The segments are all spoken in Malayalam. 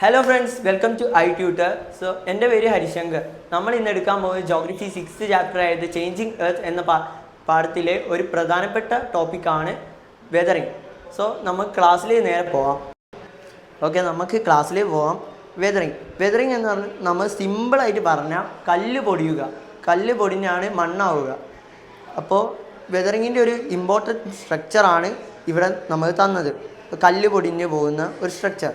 Hello friends welcome to I tutor so എന്റെ പേര് ഹരിശങ്കർ. നമ്മൾ ഇന്ന് എടുക്കാൻ പോകുന്നത് ജോഗ്രഫി സിക്സ് ചാപ്റ്റർ ആയത് ചേഞ്ചിങ് എർത്ത് എന്ന പാ പാഠത്തിലെ ഒരു പ്രധാനപ്പെട്ട ടോപ്പിക്കാണ് വെതറിങ് സോ നമുക്ക് ക്ലാസ്സിൽ നേരെ പോവാം. ഓക്കെ നമുക്ക് ക്ലാസ്സിൽ പോവാം. വെതറിങ് വെതറിങ് എന്ന് പറഞ്ഞാൽ നമ്മൾ സിമ്പിളായിട്ട് പറഞ്ഞാൽ കല്ല് പൊടിയുക. കല്ല് പൊടിഞ്ഞാണ് മണ്ണാവുക. അപ്പോൾ വെതറിങ്ങിന്റെ ഒരു ഇമ്പോർട്ടന്റ് സ്ട്രക്ചറാണ് ഇവിടെ നമ്മൾ തന്നത്. കല്ല് പൊടിഞ്ഞ് പോകുന്ന ഒരു സ്ട്രക്ചർ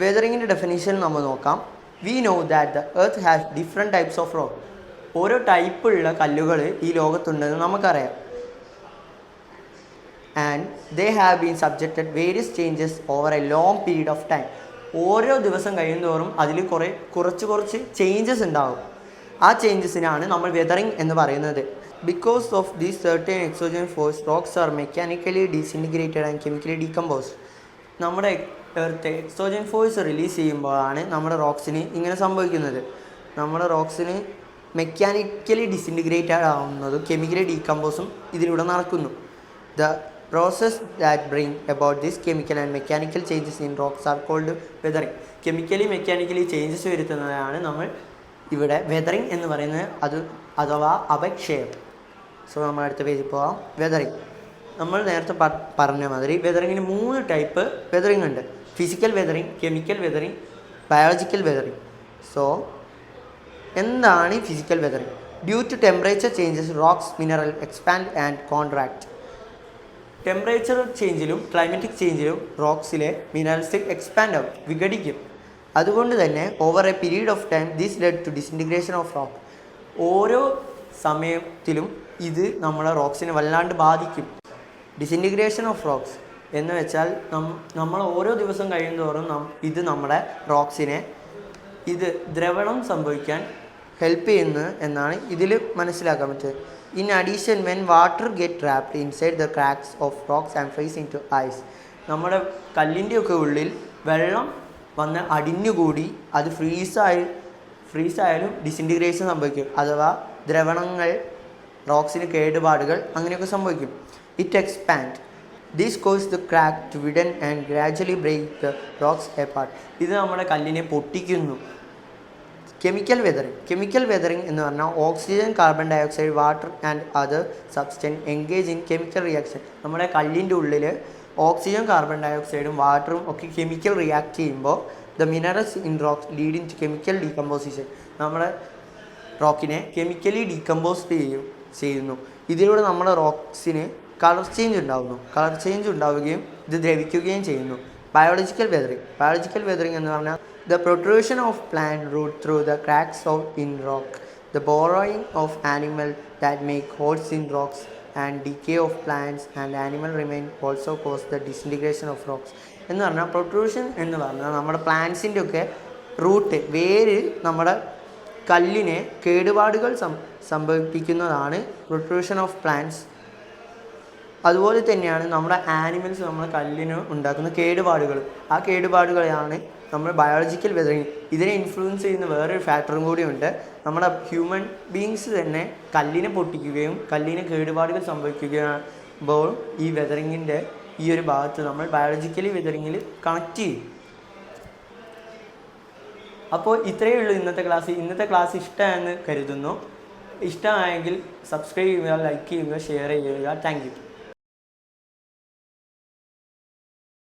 വെതറിങ്ങിന്റെ ഡെഫിനേഷൻ നമ്മൾ നോക്കാം. We know that the earth has different types of rock ഓരോ ടൈപ്പുള്ള കല്ലുകൾ ഈ ലോകത്തുണ്ടെന്ന് നമുക്കറിയാം. And they have been subjected various changes over a long period of time ഓരോ ദിവസം കഴിയുന്തോറും അതിൽ കുറേ കുറച്ച് കുറച്ച് ചേഞ്ചസ് ഉണ്ടാകും. ആ ചേഞ്ചസിനാണ് നമ്മൾ വെതറിങ് എന്ന് പറയുന്നത്. Because of these certain exogen force rocks are mechanically disintegrated and chemically decomposed നമ്മുടെ എർത്ത് എക്സോജൻ ഫോഴ്സ് റിലീസ് ചെയ്യുമ്പോഴാണ് നമ്മുടെ റോക്സിന് ഇങ്ങനെ സംഭവിക്കുന്നത്. നമ്മുടെ റോക്സിന് മെക്കാനിക്കലി ഡിസിന്റിഗ്രേറ്റഡ് ആവുന്നതും കെമിക്കലി ഡീകമ്പോസും ഇതിലൂടെ നടക്കുന്നു. The process that bring about this chemical and mechanical changes in rocks are called weathering chemically mechanically changes വരുത്തുന്നതാണ് നമ്മൾ ഇവിടെ വെതറിങ് എന്ന് പറയുന്നത്. അത് അഥവാ അപക്ഷയം. സോ നമ്മൾ അടുത്ത പേജിൽ പോവാം. വെതറിങ് നമ്മൾ നേരത്തെ പറഞ്ഞ മാതിരി വെതറിങ്ങിന് മൂന്ന് ടൈപ്പ് വെതറിങ് ഉണ്ട്. Physical weathering chemical weathering biological weathering so എന്താണ് ഈ physical weathering due to temperature changes rocks mineral expand and contract temperature ചേഞ്ചിലും climatic ചേഞ്ചിലും റോക്സിലെ മിനറൽസ് എക്സ്പാൻഡ് ആവും വിഘടിക്കും. അതുകൊണ്ട് തന്നെ over a period of time this lead to disintegration of rock ഓരോ സമയത്തിലും ഇത് നമ്മളെ റോക്സിനെ വല്ലാണ്ട് ബാധിക്കും. ഡിസിന്റിഗ്രേഷൻ ഓഫ് റോക്സ് എന്ന് വെച്ചാൽ നമ്മൾ ഓരോ ദിവസം കഴിയുന്തോറും നം ഇത് നമ്മുടെ റോക്സിനെ ഇത് ദ്രവണം സംഭവിക്കാൻ ഹെൽപ്പ് ചെയ്യുന്നു എന്നാണ് ഇതിൽ മനസ്സിലാക്കാൻ പറ്റുന്നത് in addition when water get trapped inside the cracks of rocks and freeze in to ice നമ്മുടെ കല്ലിന്റെയൊക്കെ ഉള്ളിൽ വെള്ളം വന്ന് അടിഞ്ഞുകൂടി അത് ഫ്രീസായി ഫ്രീസായാലും ഡിസിന്റിഗ്രേഷൻ സംഭവിക്കും. അഥവാ ദ്രവണങ്ങൾ റോക്സിന് കേടുപാടുകൾ അങ്ങനെയൊക്കെ സംഭവിക്കും. It expand these cause the crack to widen and gradually break the rocks apart ഇത് നമ്മുടെ കല്ലിനെ പൊട്ടിക്കുന്നു. കെമിക്കൽ വെതറിങ് കെമിക്കൽ വെതറിങ് എന്ന് പറഞ്ഞാൽ oxygen carbon dioxide water and other substance engage in chemical reaction നമ്മുടെ കല്ലിന്റെ ഉള്ളിൽ ഓക്സിജൻ കാർബൺ ഡയോക്സൈഡും വാട്ടറും ഒക്കെ കെമിക്കൽ റിയാക്ട് ചെയ്യുമ്പോൾ the minerals in rocks leading to chemical decomposition നമ്മുടെ റോക്കിനെ കെമിക്കലി ഡീകമ്പോസ് ചെയ്യും ചെയ്യുന്നു. ഇതിലൂടെ നമ്മുടെ റോക്സിന് കളർ ചേഞ്ച് ഉണ്ടാകുന്നു കളർ ചേഞ്ച് ഉണ്ടാവുകയും ഇത് ദ്രവിക്കുകയും ചെയ്യുന്നു. ബയോളജിക്കൽ വെതറിങ് ബയോളജിക്കൽ വെതറിങ് എന്ന് പറഞ്ഞാൽ the protrusion of plant root through the cracks of in rock the burrowing of animal that make holes in rocks and decay of plants and animal remain also cause the disintegration of rocks എന്ന് പറഞ്ഞാൽ പ്രൊട്രൂഷൻ എന്ന് പറഞ്ഞാൽ നമ്മുടെ പ്ലാന്റ്സിന്റെ ഒക്കെ റൂട്ട് വേര് നമ്മുടെ കല്ലിനെ കേടുപാടുകൾ സംഭവിപ്പിക്കുന്നതാണ് പ്രൊട്രൂഷൻ ഓഫ് പ്ലാന്റ്സ് അതുപോലെ തന്നെയാണ് നമ്മുടെ ആനിമൽസ് നമ്മുടെ കല്ലിന് ഉണ്ടാക്കുന്ന കേടുപാടുകൾ. ആ കേടുപാടുകളെയാണ് നമ്മൾ ബയോളജിക്കൽ വെതറിങ് ഇതിനെ ഇൻഫ്ലുവൻസ് ചെയ്യുന്ന വേറൊരു ഫാക്ടറും കൂടിയുണ്ട്. നമ്മുടെ ഹ്യൂമൻ ബീങ്സ് തന്നെ കല്ലിനെ പൊട്ടിക്കുകയും കല്ലിന് കേടുപാടുകൾ സംഭവിക്കുകയാകുമ്പോൾ ഈ വെതറിങ്ങിന്റെ ഈ ഒരു ഭാഗത്ത് നമ്മൾ ബയോളജിക്കലി വെതറിങ്ങിൽ കണക്ട് ചെയ്യും. അപ്പോൾ ഇത്രയേ ഉള്ളൂ ഇന്നത്തെ ക്ലാസ് ഇന്നത്തെ ക്ലാസ് ഇഷ്ടമായെന്ന് കരുതുന്നു. ഇഷ്ടമായെങ്കിൽ സബ്സ്ക്രൈബ് ചെയ്യുക ലൈക്ക് ചെയ്യുക ഷെയർ ചെയ്യുക. താങ്ക്